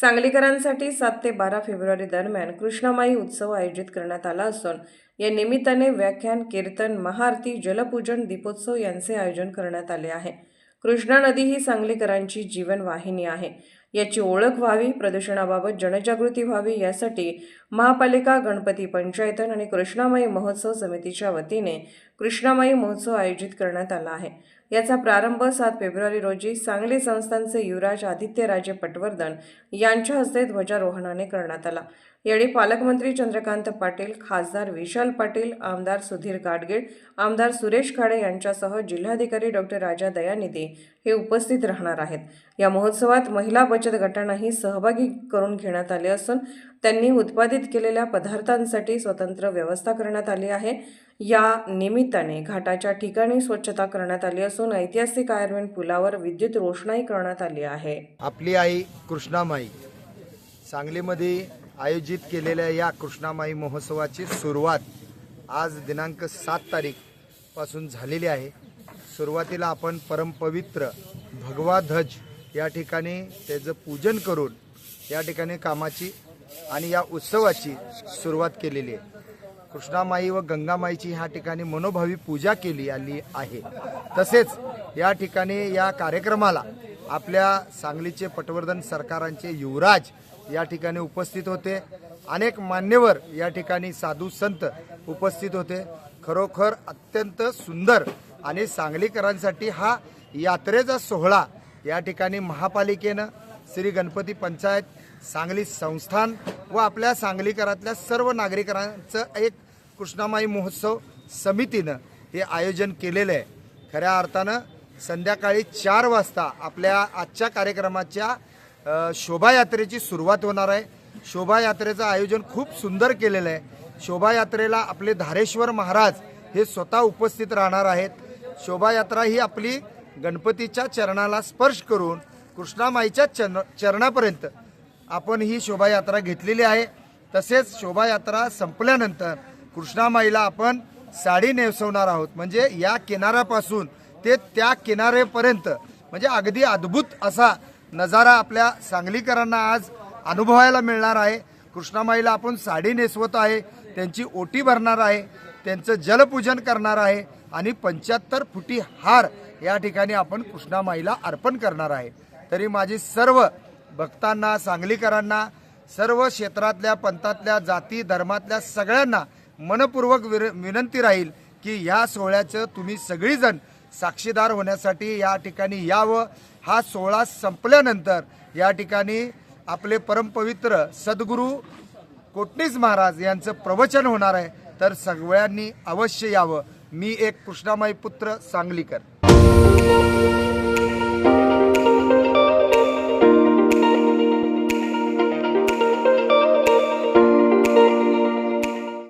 सांगलीकरांसाठी सात ते बारा फेब्रुवारी दरम्यान कृष्णामाई उत्सव आयोजित करण्यात आला असून या निमित्ताने व्याख्यान कीर्तन महाआरती जलपूजन दीपोत्सव यांचे आयोजन करण्यात आले आहे. कृष्णा नदी ही सांगलीकरांची जीवनवाहिनी आहे. याची ओळख व्हावी प्रदूषणाबाबत जनजागृती व्हावी यासाठी महापालिका गणपती पंचायतन आणि कृष्णामाई महोत्सव समितीच्या वतीने कृष्णामाई महोत्सव आयोजित करण्यात आला आहे. याचा प्रारंभ सात फेब्रुवारी रोजी सांगली संस्थांचे युवराज आदित्यराजे पटवर्धन यांच्या हस्ते ध्वजारोहणाने करण्यात आला. यावेळी पालकमंत्री चंद्रकांत पाटील खासदार विशाल पाटील आमदार सुधीर गाडगीळ आमदार सुरेश खाडे यांच्यासह जिल्हाधिकारी डॉक्टर राजा दयानिधी हे उपस्थित राहणार आहेत. या महोत्सवात महिला बचत गटांनाही सहभागी करून घेण्यात आले असून त्यांनी उत्पादित केलेल्या पदार्थांसाठी स्वतंत्र व्यवस्था करण्यात आली आहे. या निमित्ताने घाटाच्या ठिकाणी स्वच्छता करण्यात आली असून ऐतिहासिक आयर्विन पुलावर विद्युत रोषणाई करण्यात आली आहे. आपली आई कृष्णामाई. सांगलीमध्ये आयोजित केलेल्या या कृष्णामाई महोत्सवाची सुरुवात आज दिनांक सात तारीखपासून झालेली आहे. सुरुवातीला आपण परमपवित्र भगवा ध्वज या ठिकाणी त्याचं पूजन करून या ठिकाणी कामाची आणि या उत्सवाची सुरुवात केलेली आहे. कृष्णामाई व गंगामाईची ह्या ठिकाणी मनोभावी पूजा केली आली आहे. तसेच या ठिकाणी या कार्यक्रमाला आपल्या सांगलीचे पटवर्धन सरकारांचे युवराज या ठिकाणी उपस्थित होते. अनेक मान्यवर या ठिकाणी साधू संत उपस्थित होते. खरोखर अत्यंत सुंदर आणि सांगलीकरांसाठी हा यात्रेचा सोहळा या ठिकाणी महापालिकेनं श्री गणपती पंचायत सांगली संस्थान व आपल्या सांगलीकरातल्या सर्व नागरिकांचं एक कृष्णामाई महोत्सव समितीनं हे आयोजन केलेलं आहे. खऱ्या अर्थानं संध्याकाळी चार वाजता आपल्या आजच्या कार्यक्रमाच्या शोभायात्रेची सुरुवात होणार आहे. शोभायात्रेचं आयोजन खूप सुंदर केलेलं आहे. शोभायात्रेला आपले धारेश्वर महाराज हे स्वतः उपस्थित राहणार आहेत. शोभायात्रा ही आपली गणपतीच्या चरणाला स्पर्श करून कृष्णामाईच्या चरण चरणापर्यंत आपण ही शोभायात्रा घेतलेली आहे. तसेच शोभायात्रा संपल्यानंतर कृष्णामाईला आपण साडी नेसवणार आहोत. म्हणजे या किनाऱ्यापासून ते त्या किनारेपर्यंत म्हणजे अगदी अद्भुत असा नजारा आपल्या सांगलीकरांना आज अनुभवायला मिळणार आहे. कृष्णामाईला आपण साडी नेसवत आहे. त्यांची ओटी भरणार आहे. त्यांचं जलपूजन करणार आहे. आणि पंच्याहत्तर फुटी हार या ठिकाणी आपण कृष्णामाईला अर्पण करणार आहे. तरी माझी सर्व भक्तांना सांगलीकरांना सर्व क्षेत्रातल्या पंथातल्या जाती धर्मातल्या सगळ्यांना मनपूर्वक विर- विनंती राहील की या सोहळ्याचं तुम्ही सगळीजण साक्षीदार होण्यासाठी या ठिकाणी यावं. हा सोहळा संपल्यानंतर या ठिकाणी आपले परमपवित्र सद्गुरू कोटणीस महाराज यांचं प्रवचन होणार आहे. तर सगळ्यांनी अवश्य यावं. मी एक कृष्णामाई पुत्र सांगलीकर.